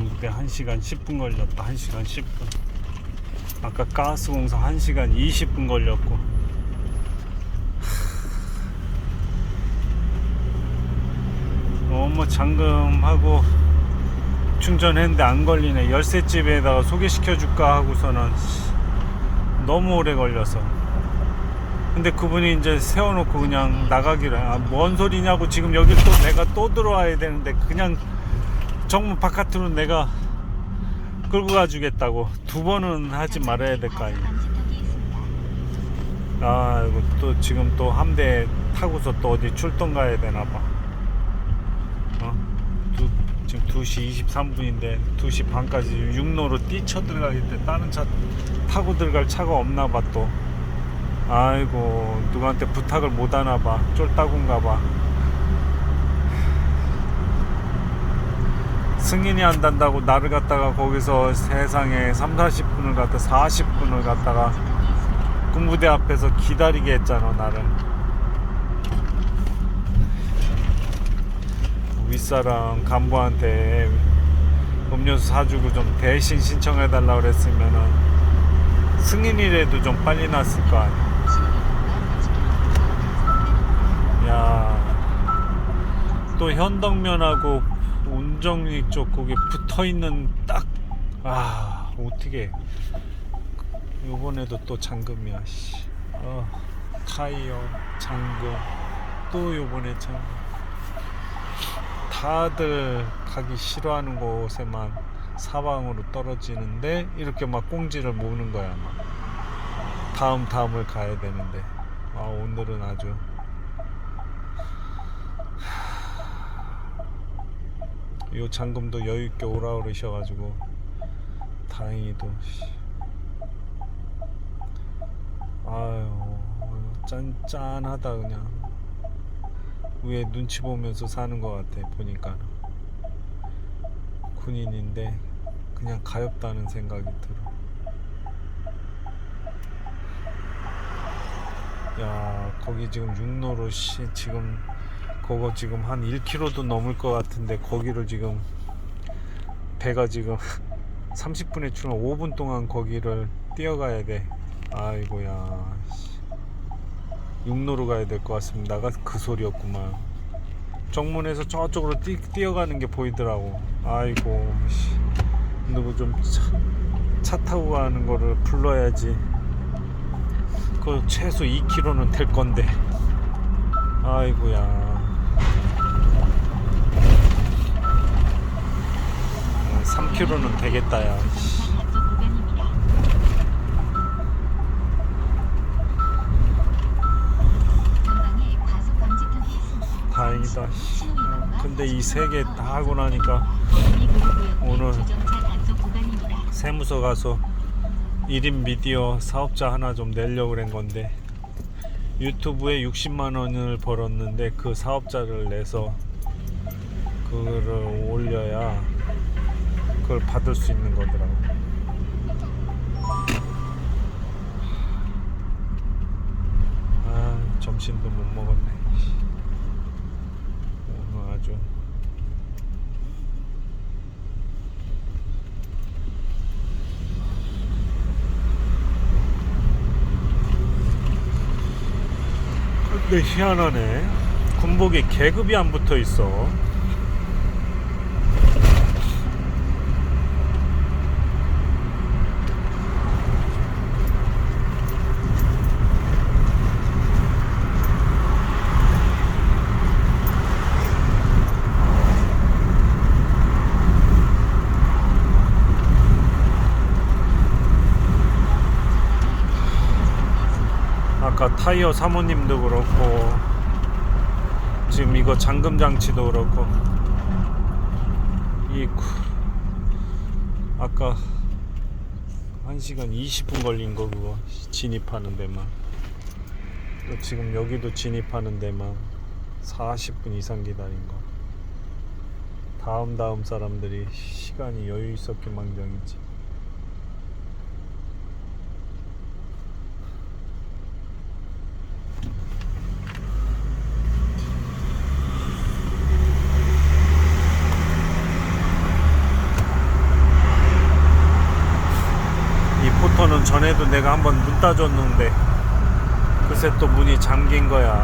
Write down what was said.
장국대 1시간 10분 걸렸다 1시간 10분. 아까 가스 공사 1시간 20분 걸렸고. 너무 잠금하고 충전했는데 안 걸리네. 열쇠집에다가 소개시켜 줄까 하고서는 너무 오래 걸려서. 근데 그분이 이제 세워놓고 그냥 나가기로 해. 아, 뭔 소리냐고 지금 여기 또 내가 또 들어와야 되는데 그냥 정문 바깥으로 내가 끌고 가주겠다고 두 번은 하지 말아야 될 거 아니야. 아 이거 또 지금 또 함대 타고서 또 어디 출동 가야 되나 봐. 어? 두, 지금 2시 23분인데 2시 반까지 육로로 뛰쳐 들어가겠대. 다른 차 타고 들어갈 차가 없나 봐 또. 아이고 누구한테 부탁을 못 하나 봐. 쫄따군가 봐 승인이 안 단다고 나를 갖다가 거기서 세상에 3, 40분을 갖다 40분을 갖다가 군부대 앞에서 기다리게 했잖아 나를. 윗사람 간부한테 음료수 사주고 좀 대신 신청해 달라고 그랬으면은 승인이라도 좀 빨리 났을 거 아니야. 야, 또 현덕면하고 운정리 쪽 거기 붙어 있는 딱, 아, 어떻게. 요번에도 또 잠금이야, 씨. 어, 타이어, 잠금. 또 요번에 잠금. 다들 가기 싫어하는 곳에만 사방으로 떨어지는데, 이렇게 막 꽁지를 모으는 거야, 막. 다음, 다음을 가야 되는데. 아, 오늘은 아주. 요 장금도 여유 있게 오라 그러셔가지고 다행히도 씨. 아유 짠짠하다 그냥. 위에 눈치 보면서 사는 것 같아 보니까. 군인인데 그냥 가엽다는 생각이 들어. 야 거기 지금 육로로 씨 지금 그거 지금 한 1km도 넘을 것 같은데 거기를 지금 배가 지금 30분에 출발 5분 동안 거기를 뛰어가야 돼. 아이고야 씨. 육로로 가야 될 것 같습니다. 나가 그 소리였구만. 정문에서 저쪽으로 뛰, 뛰어가는 게 보이더라고. 아이고 씨. 누구 좀차 타고 가는 거를 불러야지. 그 최소 2km는 될 건데. 아이고야 3km는 되겠다 야. 다행이다 근데 이 세 개 다 하고 나니까 오늘 세무서 가서 1인 미디어 사업자 하나 좀 내려고 그런 건데 유튜브에 60만 원을 벌었는데 그 사업자를 내서 그거를 올려야 그걸 받을 수 있는 거더라고. 아 점심도 못 먹었네. 오늘 아주 근데 희한하네. 군복에 계급이 안 붙어 있어. 아까 타이어 사모님도 그렇고 지금 이거 잠금 장치도 그렇고 이 구- 아까 1시간 20분 걸린 거 그거 진입하는 데만. 또 지금 여기도 진입하는 데만 40분 이상 기다린 거. 다음 다음 사람들이 시간이 여유 있었기 망정이지 슈퍼는 전에도 내가 한번 문 따줬는데. 글쎄 또 문이 잠긴 거야